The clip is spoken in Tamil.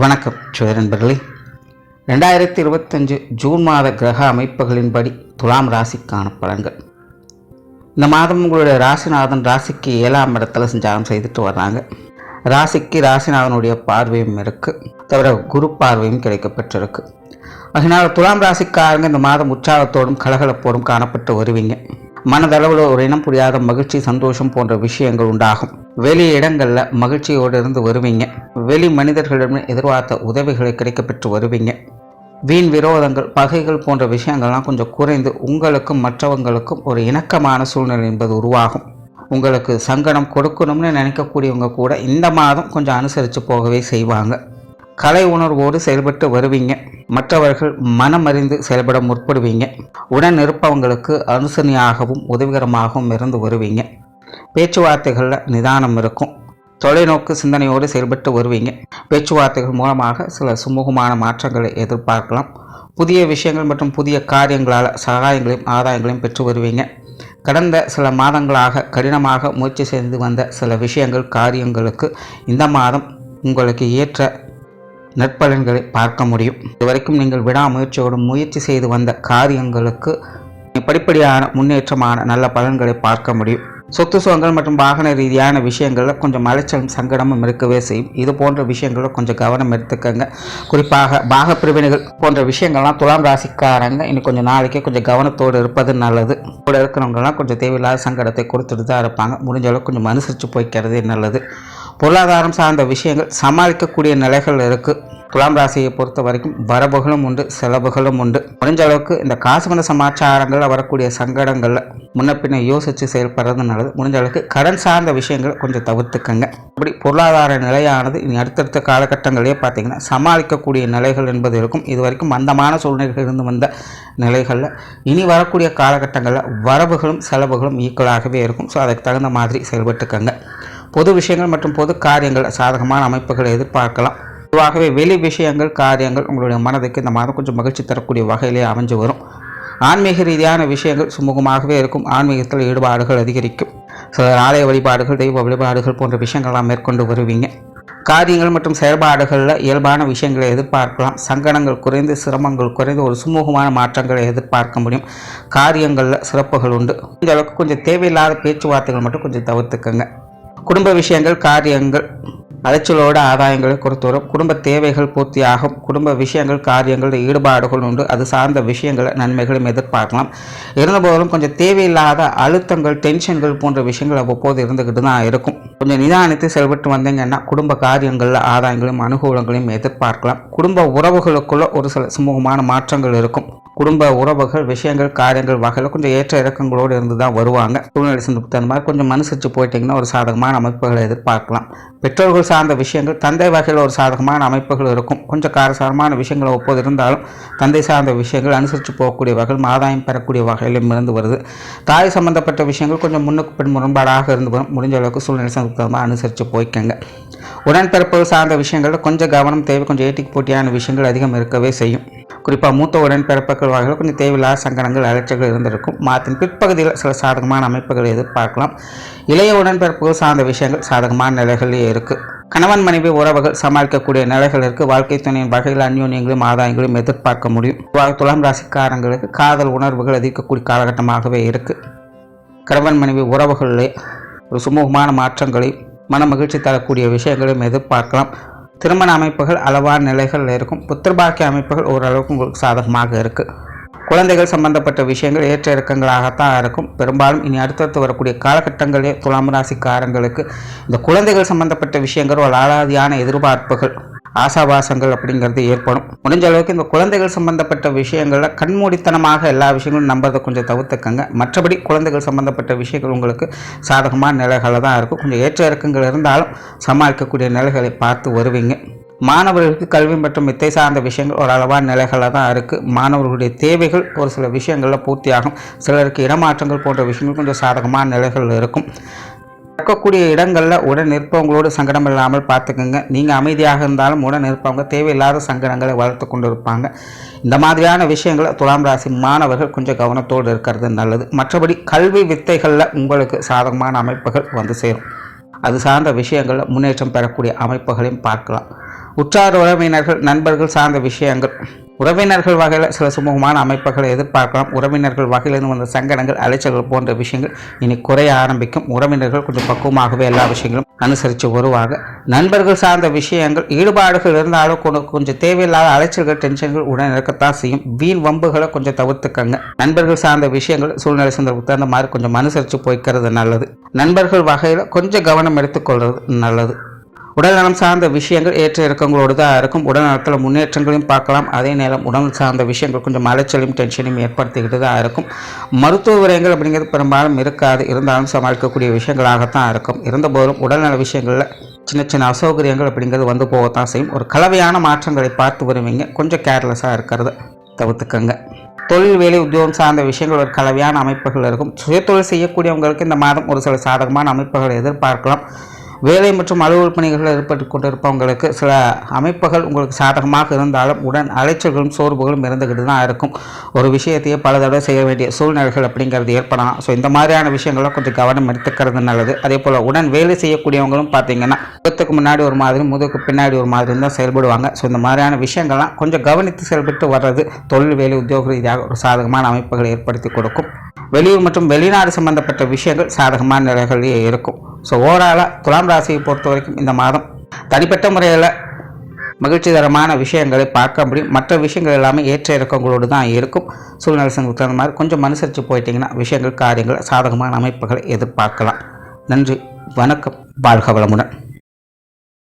வணக்கம் சுய ரெண்டாயிரத்தி இருபத்தஞ்சு ஜூன் மாத கிரக அமைப்புகளின்படி துலாம் ராசிக்கான பலன்கள். இந்த மாதம் உங்களுடைய ராசிநாதன் ராசிக்கு ஏழாம் இடத்துல சஞ்சாரம் செய்துட்டு வர்றாங்க. ராசிக்கு ராசிநாதனுடைய பார்வையும் இருக்குது தவிர குரு பார்வையும் கிடைக்கப்பட்டிருக்கு அதனால் துலாம் ராசிக்காரங்க இந்த மாதம் உற்சாகத்தோடும் கலகலப்போடும் காணப்பட்டு வருவீங்க. மனதளவில் ஒரு இனம் புரியாத மகிழ்ச்சி சந்தோஷம் போன்ற விஷயங்கள் உண்டாகும். வெளி இடங்களில் மகிழ்ச்சியோடு இருந்து வருவீங்க. வெளி மனிதர்களிடம் எதிர்பார்த்த உதவிகளை கிடைக்கப்பெற்று வருவீங்க. வீண் விரோதங்கள் பகைகள் போன்ற விஷயங்கள்லாம் கொஞ்சம் குறைந்து உங்களுக்கும் மற்றவங்களுக்கும் ஒரு இணக்கமான சூழ்நிலை என்பது உருவாகும். உங்களுக்கு சங்கடம் கொடுக்கணும்னு நினைக்கக்கூடியவங்க கூட இந்த மாதம் கொஞ்சம் அனுசரித்து போகவே செய்வாங்க. கலை உணர்வோடு செயல்பட்டு வருவீங்க. மற்றவர்கள் மனமறிந்து செயல்பட முற்படுவீங்க. உடன் இருப்பவங்களுக்கு அனுசரணையாகவும் உதவிகரமாகவும் இருந்து வருவீங்க. பேச்சுவார்த்தைகளில் நிதானம் இருக்கும். தொலைநோக்கு சிந்தனையோடு செயல்பட்டு வருவீங்க. பேச்சுவார்த்தைகள் மூலமாக சில சுமூகமான மாற்றங்களை எதிர்பார்க்கலாம். புதிய விஷயங்கள் மற்றும் புதிய காரியங்களால் சகாயங்களையும் ஆதாயங்களையும் பெற்று வருவீங்க. கடந்த சில மாதங்களாக கடினமாக முயற்சி செய்து வந்த சில விஷயங்கள் காரியங்களுக்கு இந்த மாதம் உங்களுக்கு ஏற்ற நற்பலன்களை பார்க்க முடியும். இதுவரைக்கும் நீங்கள் விடாமுயற்சியோடு முயற்சி செய்து வந்த காரியங்களுக்கு படிப்படியான முன்னேற்றமான நல்ல பலன்களை பார்க்க முடியும். சொத்து சுகங்கள் மற்றும் வாகன ரீதியான விஷயங்களில் கொஞ்சம் அலைச்சலும் சங்கடமும் இருக்கவே செய்யும். இது போன்ற விஷயங்களில் கொஞ்சம் கவனம் எடுத்துக்கங்க. குறிப்பாக பாக பிரிவினைகள் போன்ற விஷயங்கள்லாம் துலாம் ராசிக்காரங்க இன்னும் கொஞ்சம் நாளைக்கே கொஞ்சம் கவனத்தோடு இருப்பது நல்லது. கூட இருக்கிறவங்கலாம் கொஞ்சம் தேவையில்லாத சங்கடத்தை கொடுத்துட்டு தான் இருப்பாங்க. முடிஞ்ச அளவுக்கு கொஞ்சம் அனுசரித்து போய்க்கிறதே நல்லது. பொருளாதாரம் சார்ந்த விஷயங்கள் சமாளிக்கக்கூடிய நிலைகள் இருக்குது துலாம் ராசியை பொறுத்த வரைக்கும் வரவுகளும் உண்டு செலவுகளும் உண்டு. முடிஞ்ச அளவுக்கு இந்த காசுமண சமாச்சாரங்களில் வரக்கூடிய சங்கடங்களில் முன்ன பின்ன யோசித்து செயல்படுறது நல்லது. முடிஞ்ச அளவுக்கு கடன் சார்ந்த விஷயங்களை கொஞ்சம் தவிர்த்துக்கங்க. அப்படி பொருளாதார நிலையானது இனி அடுத்தடுத்த காலகட்டங்களிலே பார்த்தீங்கன்னா சமாளிக்கக்கூடிய நிலைகள் என்பது இருக்கும். இது வரைக்கும் மந்தமான சூழ்நிலைகள் இருந்து வந்த நிலைகளில். இனி வரக்கூடிய காலகட்டங்களில் வரவுகளும் செலவுகளும் ஈக்குவலாகவே இருக்கும். ஸோ அதுக்கு தகுந்த மாதிரி செயல்பட்டுக்கங்க. பொது விஷயங்கள் மற்றும் பொது காரியங்கள் சாதகமான அமைப்புகளை எதிர்பார்க்கலாம். பொதுவாகவே வெளி விஷயங்கள் காரியங்கள் உங்களுடைய மனதுக்கு இந்த மாதம் கொஞ்சம் மகிழ்ச்சி தரக்கூடிய வகையிலே அமைஞ்சு வரும். ஆன்மீக ரீதியான விஷயங்கள் சுமூகமாகவே இருக்கும். ஆன்மீகத்தில் ஈடுபாடுகள் அதிகரிக்கும். சில ஆலய வழிபாடுகள் தெய்வ வழிபாடுகள் போன்ற விஷயங்கள்லாம் மேற்கொண்டு வருவீங்க. காரியங்கள் மற்றும் செயல்பாடுகளில் இயல்பான விஷயங்களை எதிர்பார்க்கலாம். சங்கடங்கள் குறைந்து சிரமங்கள் குறைந்து ஒரு சுமூகமான மாற்றங்களை எதிர்பார்க்க முடியும். காரியங்களில் சிறப்புகள் உண்டு. இந்த அளவுக்கு கொஞ்சம் தேவையில்லாத பேச்சுவார்த்தைகள் மட்டும் கொஞ்சம் தவிர்த்துக்கங்க. குடும்ப விஷயங்கள் காரியங்கள். அலைச்சலோட ஆதாயங்களை கொடுத்து வரும் குடும்ப தேவைகள் பூர்த்தியாகும் குடும்ப விஷயங்கள் காரியங்கள் ஈடுபாடுகள் உண்டு. அது சார்ந்த விஷயங்களை நன்மைகளும் எதிர்பார்க்கலாம். இருந்தபோதும் கொஞ்சம் தேவையில்லாத அழுத்தங்கள் டென்ஷன்கள் போன்ற விஷயங்கள் அவ்வப்போது இருந்துக்கிட்டு தான் இருக்கும். கொஞ்சம் நிதானித்து செயல்பட்டு வந்தீங்கன்னா குடும்ப காரியங்களில் ஆதாயங்களையும் அனுகூலங்களையும் எதிர்பார்க்கலாம். குடும்ப உறவுகளுக்குள்ள ஒரு சில சுமூகமான மாற்றங்கள் இருக்கும். குடும்ப உறவுகள் விஷயங்கள் காரியங்கள் வகையில் கொஞ்சம் ஏற்ற இறக்கங்களோடு இருந்து தான் வருவாங்க. சூழ்நிலை சந்தர்ப்பத்துக்கு தகுந்த மாதிரி கொஞ்சம் அனுசரித்து போயிட்டீங்கன்னா ஒரு சாதகமான அமைப்புகளை எதிர்பார்க்கலாம். பெற்றோர்கள் சார்ந்த விஷயங்கள் தந்தை வகையில் ஒரு சாதகமான அமைப்புகள் இருக்கும். கொஞ்சம் காரசாரமான விஷயங்கள் ஒப்போது இருந்தாலும் தந்தை சார்ந்த விஷயங்கள் அனுசரித்து போகக்கூடிய வகையில் ஆதாயம் பெறக்கூடிய வகையிலும் இருந்து வருது. தாய் சம்பந்தப்பட்ட விஷயங்கள் கொஞ்சம் முன்னுக்கு பின் முரண்பாடாக இருந்து வரும். முடிஞ்ச அளவுக்கு சூழ்நிலை சந்தர்ப்பத்துக்கு அனுசரித்து போய்க்கங்க. உடன்பிறப்பு சார்ந்த விஷயங்களில் கொஞ்சம் கவனம் தேவை கொஞ்சம் ஏட்டிக்கு போட்டியான விஷயங்கள் அதிகம் இருக்கவே செய்யும். குறிப்பாக மூத்த உடன்பிறப்புகள் வகையில் கொஞ்சம் தேவையில்லாத சங்கடங்கள் அலைச்சல்கள் இருந்திருக்கும். மாதத்தின் பிற்பகுதியில் சில சாதகமான அமைப்புகளை எதிர்பார்க்கலாம். இளைய உடன்பிறப்புகள் சார்ந்த விஷயங்கள் சாதகமான நிலைகளிலே இருக்குது கணவன் மனைவி உறவுகள் சமாளிக்கக்கூடிய நிலைகள் இருக்குது வாழ்க்கை துணையின் வகையில் அந்யோன்யங்களும் ஆதாயங்களும் எதிர்பார்க்க முடியும். துலாம் ராசிக்காரங்களுக்கு காதல் உணர்வுகள் அதிகக்கூடிய காலகட்டமாகவே இருக்குது கணவன் மனைவி உறவுகளிலே ஒரு சுமூகமான மாற்றங்களை மன மகிழ்ச்சி தரக்கூடிய விஷயங்களும் எதிர்பார்க்கலாம். திருமண அமைப்புகள் அளவான நிலைகள் இருக்கும். புத்திரபாக்கிய அமைப்புகள் ஓரளவுக்கு உங்களுக்கு சாதகமாக இருக்குது குழந்தைகள் சம்பந்தப்பட்ட விஷயங்கள் ஏற்ற இறக்கங்களாகத்தான் இருக்கும். பெரும்பாலும் இனி அடுத்தடுத்து வரக்கூடிய காலகட்டங்களே துலாம் ராசிக்காரங்களுக்கு இந்த குழந்தைகள் சம்பந்தப்பட்ட விஷயங்கள் ஒரு ஆளாதியான எதிர்பார்ப்புகள். ஆசாபாசங்கள் அப்படிங்கிறது ஏற்படும். முடிஞ்ச அளவுக்கு இந்த குழந்தைகள் சம்பந்தப்பட்ட விஷயங்களில் கண்மூடித்தனமாக எல்லா விஷயங்களும் நம்புறதை கொஞ்சம் தவிர்த்துக்கங்க. மற்றபடி குழந்தைகள் சம்பந்தப்பட்ட விஷயங்கள் உங்களுக்கு சாதகமான நிலைகளில் தான் இருக்கும். கொஞ்சம் ஏற்ற இறக்கங்கள் இருந்தாலும் சமாளிக்கக்கூடிய நிலைகளை பார்த்து வருவீங்க. மாணவர்களுக்கு கல்வி மற்றும் வித்தை சார்ந்த விஷயங்கள் ஓரளவான நிலைகளில் தான் இருக்குது மாணவர்களுடைய தேவைகள் ஒரு சில விஷயங்களில் பூர்த்தியாகும். சிலருக்கு இடமாற்றங்கள் போன்ற விஷயங்கள் கொஞ்சம் சாதகமான நிலைகள் இருக்கும். இருக்கக்கூடிய இடங்களில் உடன் இருப்பவங்களோடு சங்கடம் இல்லாமல் பார்த்துக்கோங்க. நீங்கள் அமைதியாக இருந்தாலும் உடன் இருப்பவங்க தேவையில்லாத சங்கடங்களை வளர்த்து கொண்டு இருப்பாங்க இந்த மாதிரியான விஷயங்களை துலாம் ராசி மாணவர்கள் கொஞ்சம் கவனத்தோடு இருக்கிறது நல்லது. மற்றபடி கல்வி வித்தைகளில் உங்களுக்கு சாதகமான அமைப்புகள் வந்து சேரும். அது சார்ந்த விஷயங்களில் முன்னேற்றம் பெறக்கூடிய அமைப்புகளையும் பார்க்கலாம். உற்றார் உறவினர்கள் நண்பர்கள் சார்ந்த விஷயங்கள். உறவினர்கள் வகையில் சில சுமூகமான அமைப்புகளை எதிர்பார்க்கலாம். உறவினர்கள் வகையிலிருந்து வந்த சங்கடங்கள் அலைச்சல்கள் போன்ற விஷயங்கள் இனி குறைய ஆரம்பிக்கும். உறவினர்கள் கொஞ்சம் பக்குவமாகவே எல்லா விஷயங்களும் அனுசரித்து வருவாங்க. நண்பர்கள் சார்ந்த விஷயங்கள் ஈடுபாடுகள் இருந்தாலும் கொஞ்சம் தேவையில்லாத அலைச்சல்கள் டென்ஷன்கள் உடன் இருக்கத்தான் செய்யும். வீண் வம்புகளை கொஞ்சம் தவிர்த்துக்கங்க. நண்பர்கள் சார்ந்த விஷயங்கள் சூழ்நிலை சந்தர்ப்பத்துக்கு தகுந்த மாதிரி கொஞ்சம் அனுசரித்து போய்க்கிறது நல்லது. நண்பர்கள் வகையில் கொஞ்சம் கவனம் எடுத்துக்கொள்வது நல்லது. உடல்நலம் சார்ந்த விஷயங்கள் ஏற்ற இறக்கங்களோடு தான் இருக்கும். உடல்நலத்தில் முன்னேற்றங்களையும் பார்க்கலாம். அதே நேரம் உடல் சார்ந்த விஷயங்கள் கொஞ்சம் அலைச்சலையும் டென்ஷனையும் ஏற்படுத்திக்கிட்டு தான் இருக்கும். மருத்துவ விரயங்கள் அப்படிங்கிறது பெரும்பாலும் இருக்காது. இருந்தாலும் சமாளிக்கக்கூடிய விஷயங்களாகத்தான் இருக்கும். இருந்தபோதும் உடல்நல விஷயங்களில் சின்ன சின்ன அசௌகரியங்கள் அப்படிங்கிறது வந்து போகத்தான் செய்யும். ஒரு கலவையான மாற்றங்களை பார்த்து வருவீங்க. கொஞ்சம் கேர்லெஸ்ஸாக இருக்கிறத தவிர்த்துக்கங்க. தொழில் வேலை உத்தியோகம் சார்ந்த விஷயங்கள் ஒரு கலவையான அமைப்புகள் இருக்கும். சுயதொழில் செய்யக்கூடியவங்களுக்கு இந்த மாதம் ஒரு சில சாதகமான அமைப்புகளை எதிர்பார்க்கலாம். வேலை மற்றும் அலுவல் பணிகளில் ஏற்பட்டு கொண்டிருப்பவங்களுக்கு சில அமைப்புகள் உங்களுக்கு சாதகமாக இருந்தாலும் உடன் அலைச்சல்களும் சோர்வுகளும் இருந்துக்கிட்டு தான் இருக்கும். ஒரு விஷயத்தையே பல தடவை செய்ய வேண்டிய சூழ்நிலைகள் அப்படிங்கிறது ஏற்படலாம். ஸோ இந்த மாதிரியான விஷயங்களை கொஞ்சம் கவனம் எடுத்துக்கிறது நல்லது. அதே போல் உடன் வேலை செய்யக்கூடியவங்களும் பார்த்தீங்கன்னா முகத்துக்கு முன்னாடி ஒரு மாதிரி முதுகுக்கு பின்னாடி ஒரு மாதிரி தான் செயல்படுவாங்க. ஸோ இந்த மாதிரியான விஷயங்கள்லாம் கொஞ்சம் கவனித்து செயல்பட்டு வர்றது தொழில் வேலை உத்தியோக ரீதியாக ஒரு சாதகமான அமைப்புகளை ஏற்படுத்தி கொடுக்கும். வெளியூர் மற்றும் வெளிநாடு சம்பந்தப்பட்ட விஷயங்கள் சாதகமான நிலைகளிலே இருக்கும். ஸோ ஓவராலாக துலாம் ராசியை பொறுத்த வரைக்கும் இந்த மாதம் தனிப்பட்ட முறையில் மகிழ்ச்சிகரமான விஷயங்களை பார்க்க முடியும். மற்ற விஷயங்கள் எல்லாமே ஏற்ற இறக்கங்களோடு தான் இருக்கும். சூழ்நிலை சங்கத்துக்கு தகுந்த மாதிரி கொஞ்சம் அனுசரித்து போயிட்டீங்கன்னா விஷயங்கள் காரியங்கள் சாதகமான அமைப்புகளை எதிர்பார்க்கலாம். நன்றி வணக்கம் வாழ்க வளமுடன்.